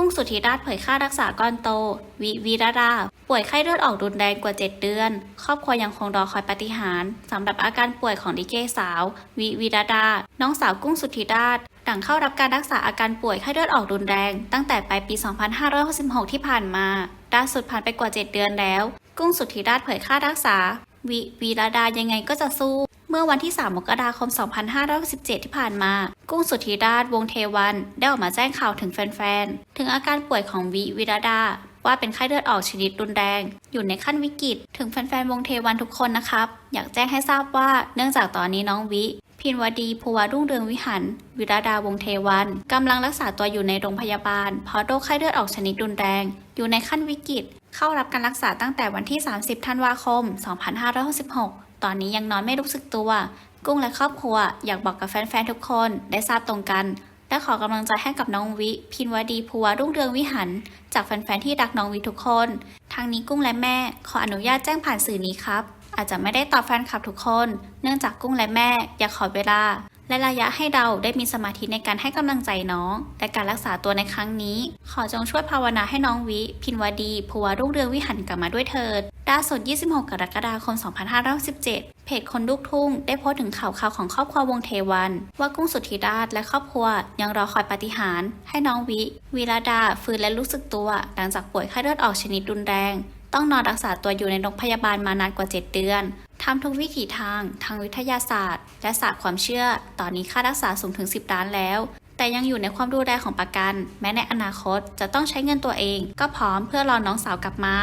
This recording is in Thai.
กุ้งสุธิราชเผยค่ารักษาก้อนโต วิวีรดา ป่วยไข้เลือดออกรุนแรงกว่า 7 เดือน ครอบครัวยังคงรอคอยปฏิหารสำหรับอาการป่วยของดิเกสาว วิวีรดา น้องสาวกุ้งสุธิราชหลังเข้ารับการรักษาอาการป่วยไข้เลือดออกรุนแรง ตั้งแต่ปลายปี 2566 ที่ผ่านมาล่าสุดผ่านไปกว่า 7 เดือนแล้ว กุ้งสุธิราชเผยค่ารักษา วิวีรดายังไงก็จะสู้ เมื่อวันที่ 3 มกราคม 2567 ที่ผ่านมา กุ้งสุธิราชวงเทวัน ได้ออกมาแจ้งข่าวถึงแฟนๆ ถึงอาการป่วยของวิวิรดา ว่าเป็นไข้เลือดออกชนิดรุนแรง อยู่ในขั้นวิกฤต ถึงแฟนๆ วงเทวันทุกคนนะครับ อยากแจ้งให้ทราบว่า เนื่องจากตอนนี้น้องวิ พินวดีภูวารุ่งเรืองวิหันวิรดาวงเทวัน กำลังรักษาตัวอยู่ในโรงพยาบาล เพราะโรคไข้เลือดออกชนิดรุนแรง อยู่ในขั้นวิกฤต เข้ารับการรักษาตั้งแต่วันที่ 30 ธันวาคม 2566 ตอนนี้ยังนอนไม่รู้สึกตัว กุ้งและครอบครัว อยากบอกกับแฟนๆทุกคนได้ทราบตรงกัน และขอกำลังใจให้กับน้องวิ พินวดีภูวารุ่งเรืองวิหันจากแฟนๆที่รักน้องวิทุกคน ทางนี้กุ้งและแม่ ขออนุญาตแจ้งผ่านสื่อนี้ครับ อาจจะไม่ได้ตอบแฟนคลับทุกคน เนื่องจากกุ้งและแม่อยากขอเวลา และระยะให้เราได้มีสมาธิในการให้กำลังใจน้อง และการรักษาตัวในครั้งนี้ ขอจงช่วยภาวนาให้น้องวิ พินวดี ภูวารุ่งเรืองวิหันกลับมาด้วยเถิด ล่าสุด 26 กรกฎาคม 2567เพจคนลูกทุ่ง ได้โพสต์ถึงข่าวข่าวของครอบครัววงเทวัน ว่ากุ้งสุธิราชและครอบครัว ยังรอคอยปาฏิหาริย์ให้น้องวิ วีรดา ฟื้นและรู้สึกตัว หลังจากป่วยไข้เลือดออกชนิดรุนแรง ต้องนอนรักษาตัวอยู่ในโรงพยาบาลมานานกว่า 7 เดือนทำทุกวิถีทาง ทางวิทยาศาสตร์ และศาสตร์ความเชื่อ ตอนนี้ค่ารักษาสูงถึง 10 ล้านแล้วแต่ยังอยู่ในความดูแลของประกัน แม้ในอนาคตจะต้องใช้เงินตัวเอง ก็พร้อมเพื่อรอน้องสาวกลับมา